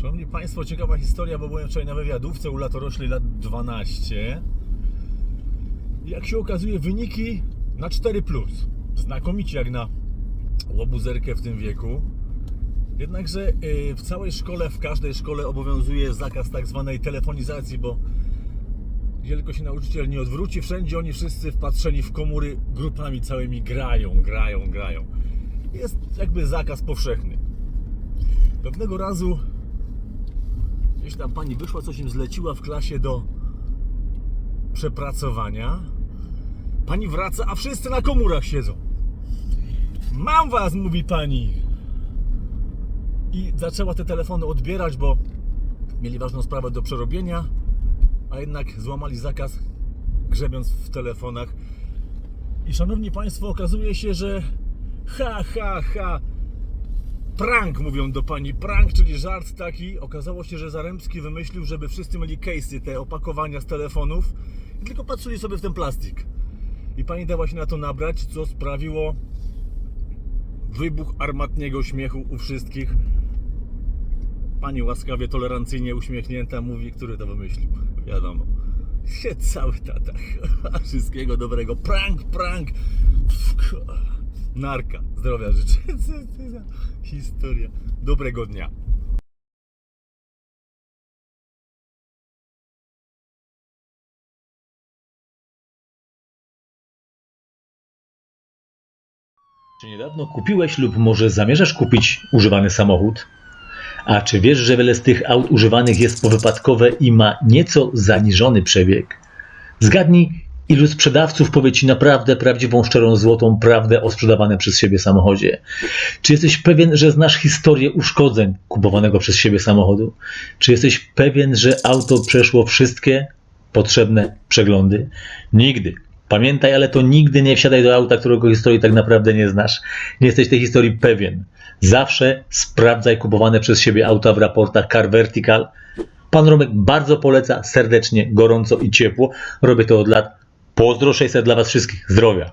Szanowni Państwo, ciekawa historia, bo byłem wczoraj na wywiadówce u latorośli lat 12. Jak się okazuje, wyniki na 4. Znakomicie jak na łobuzerkę w tym wieku. Jednakże y, w całej szkole, w każdej szkole obowiązuje zakaz tak zwanej telefonizacji, bo tylko się nauczyciel nie odwróci, wszędzie oni wszyscy wpatrzeni w komury grupami całymi grają, grają, grają. Jest jakby zakaz powszechny. Pewnego razu gdzieś tam pani wyszła, coś im zleciła w klasie do przepracowania. Pani wraca, a wszyscy na komórach siedzą. Mam was, mówi pani. I zaczęła te telefony odbierać, bo mieli ważną sprawę do przerobienia, a jednak złamali zakaz, grzebiąc w telefonach. I szanowni państwo, okazuje się, że ha, ha, ha, prank mówią do pani, prank, czyli żart taki. Okazało się, że Zarębski wymyślił, żeby wszyscy mieli case'y, te opakowania z telefonów tylko patrzyli sobie w ten plastik. I pani dała się na to nabrać, co sprawiło wybuch armatniego śmiechu u wszystkich. Pani łaskawie, tolerancyjnie uśmiechnięta mówi, który to wymyślił. Wiadomo. Się cały tata. Wszystkiego dobrego. Prank, prank. Narka. Zdrowia życzę. Co to za historia. Dobrego dnia. Czy niedawno kupiłeś lub może zamierzasz kupić używany samochód? A czy wiesz, że wiele z tych aut używanych jest powypadkowe i ma nieco zaniżony przebieg? Zgadnij, ilu sprzedawców powie Ci naprawdę prawdziwą, szczerą, złotą prawdę o sprzedawanym przez siebie samochodzie? Czy jesteś pewien, że znasz historię uszkodzeń kupowanego przez siebie samochodu? Czy jesteś pewien, że auto przeszło wszystkie potrzebne przeglądy? Nigdy. Pamiętaj, ale to nigdy nie wsiadaj do auta, którego historii tak naprawdę nie znasz. Nie jesteś tej historii pewien. Zawsze sprawdzaj kupowane przez siebie auta w raportach Car Vertical. Pan Romek bardzo poleca serdecznie, gorąco i ciepło. Robię to od lat. Pozdro 600 dla Was wszystkich. Zdrowia.